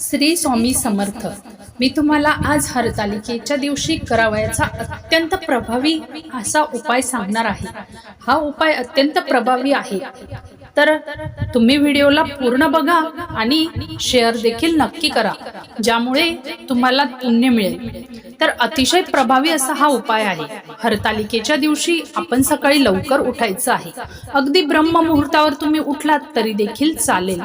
श्री स्वामी समर्थ. मी तुम्हाला आज हरतालिकेच्या दिवशी करावयाचा अत्यंत प्रभावी असा उपाय सांगणार आहे. हा उपाय अत्यंत प्रभावी आहे. तर तुम्ही व्हिडिओला पूर्ण बघा आणि शेअर देखील नक्की करा ज्यामुळे तुम्हाला पुण्य मिळेल. तर अतिशय प्रभावी असा हा उपाय आहे. हरतालिकेच्या दिवशी आपण सकाळी लवकर उठायचं आहे. अगदी ब्रह्म मुहूर्तावर तुम्ही उठलात तरी देखील चालेल.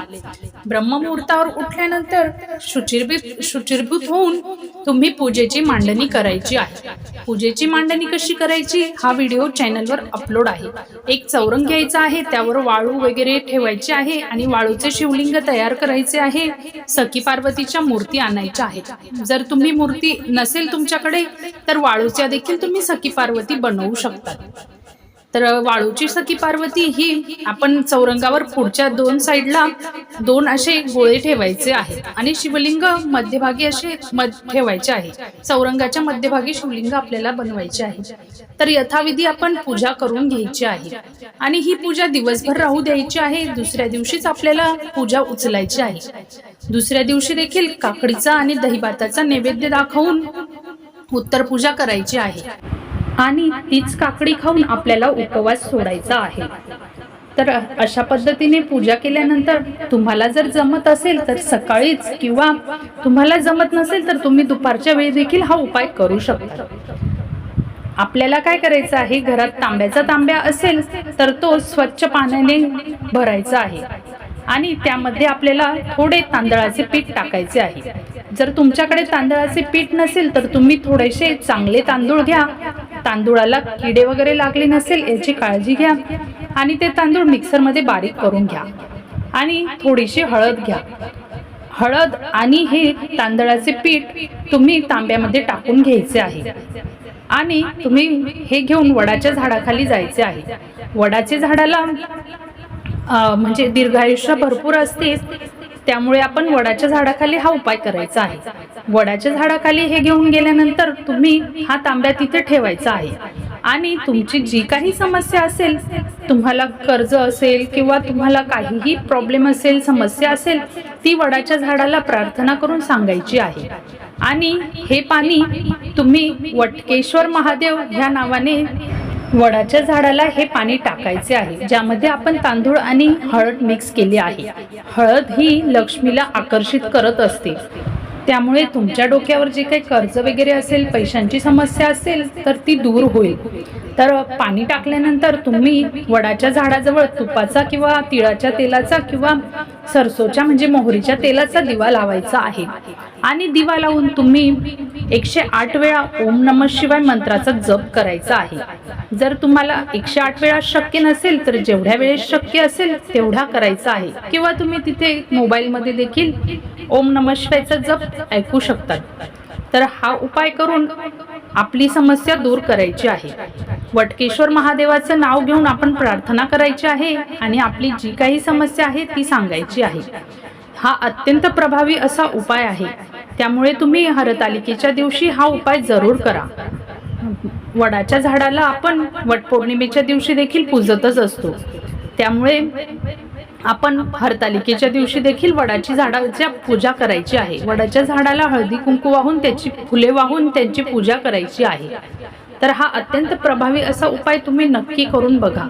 ब्रह्ममुहूर्तावर उठल्यानंतर शुचिर्भूत शुचिर्भूत होऊन तुम्ही पूजेची मांडणी करायची आहे. पूजेची मांडणी कशी करायची? हा व्हिडिओ चॅनलवर अपलोड आहे. एक चौरंग घ्यायचा आहे त्यावर वाळू वगैरे ठेवायचे आहे आणि वाळूचे शिवलिंग तयार करायचे आहे. सखी पार्वतीच्या मूर्ती आणायच्या आहेत. जर तुम्ही मूर्ती नसेल तुमच्याकडे तर वाळूच्या देखील तुम्ही सखी पार्वती बनवू शकता तर वाळूची सखी पार्वती ही आपण चौरंगावर पुढच्या दोन साईडला दोन असे गोळे ठेवायचे आहेत आणि शिवलिंग मध्यभागी असे मध ठेवायचे आहे. चौरंगाच्या मध्यभागी शिवलिंग आपल्याला बनवायचे आहे. तर यथाविधी आपण पूजा करून घ्यायची आहे आणि ही पूजा दिवसभर राहू द्यायची आहे. दुसऱ्या दिवशीच आपल्याला पूजा उचलायची आहे. दुसऱ्या दिवशी देखील काकडीचा आणि दहीभाताचा नैवेद्य दाखवून उत्तर पूजा करायची आहे. आणि तीच काकडी खाऊन आपल्याला उपवास सोडायचा आहे. तर अशा पद्धतीने पूजा केल्यानंतर तुम्हाला जर जमत असेल तर सकाळीच किंवा तुम्हाला जमत नसेल तर तुम्ही दुपारच्या वेळी देखील हा उपाय करू शकता. आपल्याला काय करायचं आहे? घरात तांब्याचा तांब्या असेल तर तो स्वच्छ पाण्याने भरायचा आहे. आणि त्यामध्ये आपल्याला थोडे तांदळाचे पीठ टाकायचे आहे. जर तुमच्याकडे तांदळाचे पीठ नसेल तर तुम्ही थोडेसे चांगले तांदूळ घ्या. तांदूळाला किडे वगैरे लागले नसेल याची काळजी घ्या. आणि ते तांदूळ मिक्सरमध्ये बारीक करून घ्या. आणि थोडीशी हळद घ्या. हळद आणि हे तांदळाचे पीठ तुम्ही तांब्यामध्ये टाकून घ्यायचे आहे. आणि तुम्ही हे घेऊन वडाच्या झाडाखाली जायचे आहे. वडाच्या झाडाला म्हणजे दीर्घायुष्य भरपूर असते. त्यामुळे आपण वडाच्या झाडाखाली हा उपाय करायचा आहे. वडाच्या झाडाखाली हे घेऊन गेल्यानंतर तुम्ही हा तांब्या तिथे ठेवायचा आहे. आणि तुमची जी काही समस्या असेल तुम्हाला कर्ज असेल किंवा तुम्हाला काहीही प्रॉब्लेम असेल समस्या असेल ती वडाच्या झाडाला प्रार्थना करून सांगायची आहे. आणि हे पाणी तुम्ही वटकेश्वर महादेव ह्या नावाने वडाच्या झाडाला हे पाणी टाकायचे आहे ज्यामध्ये आपण तांदूळ आणि हळद मिक्स केली आहे. हळद ही लक्ष्मीला आकर्षित करत असते. त्यामुळे तुमच्या डोक्यावर जे काही कर्ज वगैरे असेल पैशांची समस्या असेल तर ती दूर होईल. तर पाणी टाकल्यानंतर तुम्ही वडाच्या झाडाजवळ तुपाचा किंवा तिळाच्या तेलाचा किंवा सरसोच्या म्हणजे मोहरीच्या तेलाचा दिवा लावायचा आहे. आणि दिवा लावून तुम्ही एकशे आठ वेळा ओम नम शिवाय मंत्राचा जप करायचा आहे. जर तुम्हाला एकशे आठ वेळा शक्य नसेल तर जेवढ्या वेळेस शक्य असेल तेवढा करायचा आहे. किंवा तुम्ही तिथे मोबाईलमध्ये देखील ओम नम शिवायचा जप ऐकू शकतात तर हा उपाय करून आपली समस्या दूर करायची आहे. वटकेश्वर महादेवाचं नाव घेऊन आपण प्रार्थना करायची आहे आणि आपली जी काही समस्या आहे ती सांगायची आहे. हा अत्यंत प्रभावी असा उपाय आहे. त्यामुळे तुम्ही हरतालिकेच्या दिवशी हा उपाय जरूर करा. वडाच्या झाडाला आपण वटपौर्णिमेच्या दिवशी देखील पूजतच असतो. त्यामुळे आपण हरतालिकेच्या दिवशी देखील वडाची झाडाच्या पूजा करायची आहे वडाच्या झाडाला हळदी कुंकू वाहून त्याची फुले वाहून त्यांची पूजा करायची आहे. तर हा अत्यंत प्रभावी असा उपाय तुम्ही नक्की करून बघा.